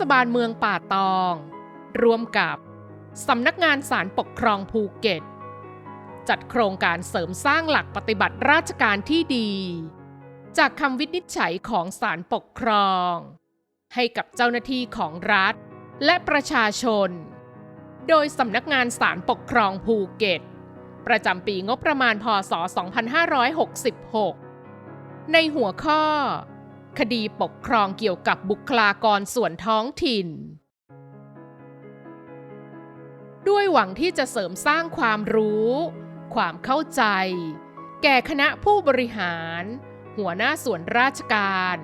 ศบาลเมืองป่าตอง ร่วมกับสำนักงานศาลปกครองภูเก็ต จัดโครงการเสริมสร้างหลักปฏิบัติราชการที่ดี จากคำวินิจฉัยของศาลปกครอง ให้กับเจ้าหน้าที่ของรัฐและประชาชน โดยสำนักงานศาลปกครองภูเก็ต ประจำปีงบประมาณพศ 2566 ในหัวข้อ คดีปกครองเกี่ยวกับบุคลากรส่วนท้องถิ่น ด้วยหวังที่จะเสริมสร้างความรู้ ความเข้าใจ แก่คณะผู้บริหาร หัวหน้าส่วนราชการ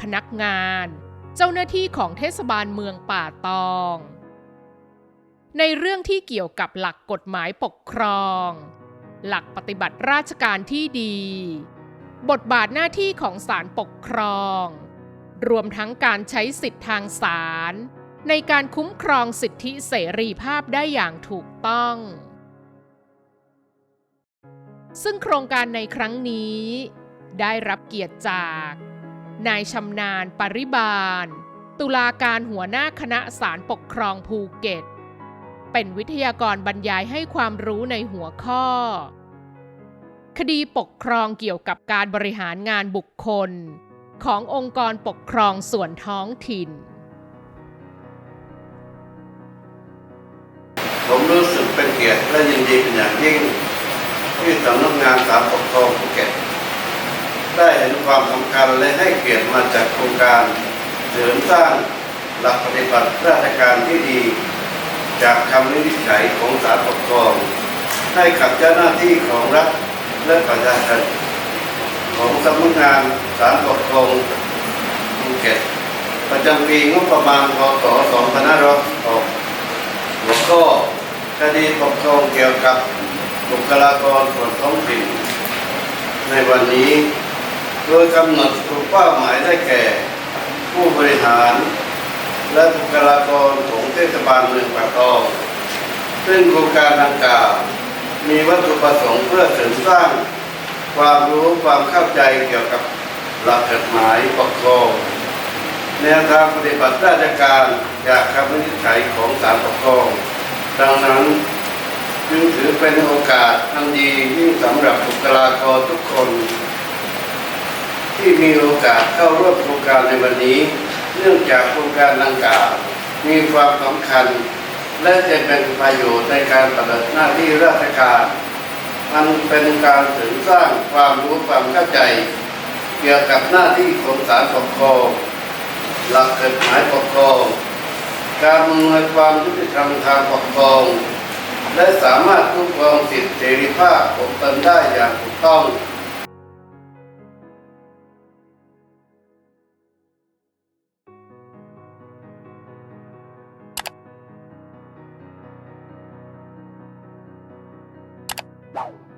พนักงาน เจ้าหน้าที่ของเทศบาลเมืองป่าตอง ในเรื่องที่เกี่ยวกับหลักกฎหมายปกครอง หลักปฏิบัติราชการที่ดี บทบาทหน้าที่ของศาลปกครอง รวมทั้งการใช้สิทธิทางศาลในการคุ้มครองสิทธิเสรีภาพได้อย่างถูกต้อง ซึ่งโครงการในครั้งนี้ ได้รับเกียรติจาก นายชำนาญปริบาล ตุลาการหัวหน้าคณะศาลปกครองภูเก็ต เป็นวิทยากรบรรยายให้ความรู้ในหัวข้อ คดีปกครองเกี่ยวกับการบริหารงานบุคคล ขององค์กรปกครองส่วนท้องถิ่น ผมรู้สึกเป็นเกียรติและยินดีเป็นอย่างยิ่งที่สำนักงานศาลปกครองภูเก็ตได้เห็นความสำคัญและให้เกียรติมาจากโครงการเสริมสร้างหลักปฏิบัติราชการที่ดี จากคำวินิจฉัยของศาลปกครอง ให้กับเจ้าหน้าที่ของรัฐ และประชาชนของสำนักงานศาลปกครองภูเก็ตประจำปีงบประมาณพศ2566หัวข้อคดีปกครองเกี่ยวกับบุคลากรส่วนท้องถิ่นในวันนี้ โดยกำหนดกลุ่มเป้าหมายได้แก่ ผู้บริหาร และบุคลากรของเทศบาลเมืองปากตองซึ่งโครงการดังกล่าว มีวัตถุประสงค์เพื่อเสริมสร้าง ความรู้ความเข้าใจเกี่ยวกับหลักกฎหมายปกครองแนวทางปฏิบัติราชการจากคำวินิจฉัยของศาลปกครอง ดังนั้นจึงถือเป็นโอกาสอันดียิ่งสำหรับบุคลากรทุกคน ที่มีโอกาสเข้าร่วมโครงการในวันนี้ เนื่องจากโครงการดังกล่าวมีความสำคัญ และจะเป็นประโยชน์ในการปฏิบัติหน้าที่ราชการอันเป็นการเสริมสร้างความรู้ความเข้าใจ เกี่ยวกับหน้าที่ของศาลปกครองหลักกฎหมายปกครอง การอำนวยความยุติธรรมทางปกครอง และสามารถคุ้มครองสิทธิเสรีภาพของตนได้อย่างถูกต้อง Bye.